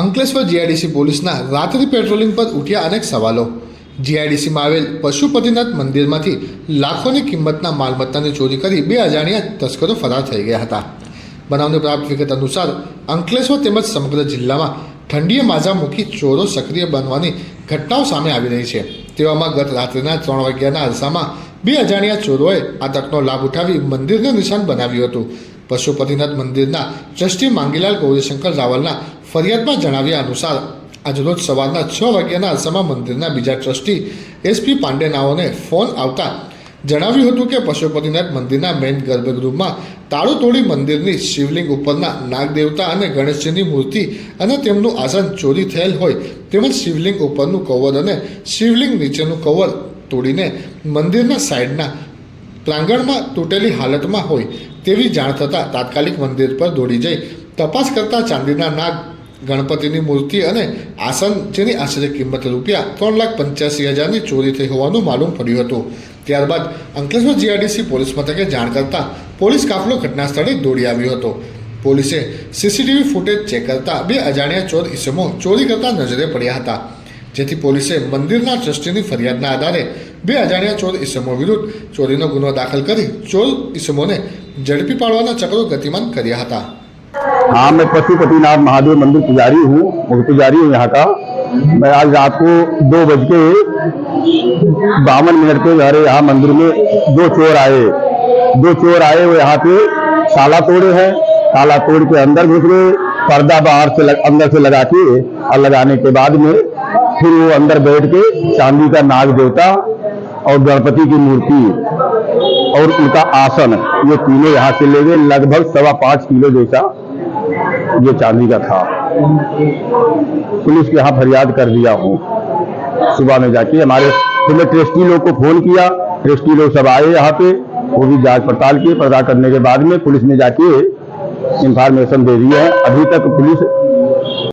Ankleshwar GIDC પોલીસના રાત્રિ patrolling પર ઉઠ્યા અનેક સવાલો. જીઆઈડીસીમાં આવેલ પશુપતિનાથ મંદિરમાંથી લાખોની કિંમતના માલમત્તાની ચોરી કરી બે અજાણ્યા તસ્કરો ફરાર થઈ ગયા હતા. બનાવની પ્રાપ્ત વિગત અનુસાર, અંકલેશ્વર તેમજ સમગ્ર જિલ્લામાં ઠંડીએ માજા મૂકી ચોરો સક્રિય બનવાની ઘટનાઓ સામે આવી રહી છે. તેવામાં ગત રાત્રિના ત્રણ વાગ્યાના અરસામાં બે અજાણ્યા ચોરોએ આ તકનો લાભ ઉઠાવી મંદિરને નિશાન બનાવ્યું હતું. પશુપતિનાથ મંદિરના ટ્રસ્ટી માંગીલાલ ગૌરીશંકર રાવલના ફરિયાદમાં જણાવ્યા અનુસાર આજરોજ સવારના છ વાગ્યાના અરસામાં મંદિરના બીજા ટ્રસ્ટી એસપી પાંડેનાઓને ફોન આવતા જણાવ્યું હતું કે પશુપતિનાથ મંદિરના મેઇન ગર્ભગૃહમાં તાળું તોડી મંદિરની શિવલિંગ ઉપરના નાગદેવતા અને ગણેશજીની મૂર્તિ અને તેમનું આસન ચોરી થયેલ હોય તેમજ શિવલિંગ ઉપરનું કવર અને શિવલિંગ નીચેનું કવર તોડીને મંદિરના સાઈડના પ્રાંગણમાં તૂટેલી હાલતમાં હોય તેવી જાણ થતાં તાત્કાલિક મંદિર પર દોડી જઈ તપાસ કરતાં ચાંદીના નાગ, ગણપતિની મૂર્તિ અને આસન, જેની આશરે કિંમત રૂપિયા ત્રણ લાખ પંચ્યાસી હજારની ચોરી થઈ હોવાનું માલુમ પડ્યું હતું. ત્યારબાદ અંકલેશ્વર જીઆરડીસી પોલીસ મથકે જાણ કરતાં પોલીસ કાફલો ઘટનાસ્થળે દોડી આવ્યો હતો. પોલીસે સીસીટીવી ફૂટેજ ચેક કરતાં બે અજાણ્યા ચોર ઇસમો ચોરી કરતા નજરે પડ્યા હતા. જેથી પોલીસે મંદિરના ટ્રસ્ટીની ફરિયાદના આધારે બે અજાણ્યા ચોર ઇસમો વિરુદ્ધ ચોરીનો ગુનો દાખલ કરી ચોર ઇસમોને ઝડપી પાડવાના ચક્રો ગતિમાન કર્યા હતા हाँ मैं पशुपतिनाथ महादेव मंदिर पुजारी हूँ मुख्य पुजारी हूँ यहाँ का मैं आज रात को दो बज के बावन मिनट पे घर यहाँ मंदिर में दो चोर आए दो चोर आए वो यहाँ पे ताला तोड़े हैं ताला तोड़ के अंदर घुस गए पर्दा बाहर से लग, अंदर से लगा के और लगाने के बाद में फिर वो अंदर बैठ के चांदी का नाग देवता और गणपति की मूर्ति और उनका आसन, ये तीनों यहाँ से ले गए। लगभग सवा पाँच किलो जैसा ये चांदी का था। पुलिस के यहाँ फरियाद कर दिया हूँ। सुबह में जाके हमारे फिर ट्रस्टी लोग को फ़ोन किया। ट्रस्टी लोग सब आए यहाँ पे, वो भी जाँच पड़ताल की। पड़ताल करने के बाद में पुलिस ने जाके इंफॉर्मेशन दे दी है। अभी तक पुलिस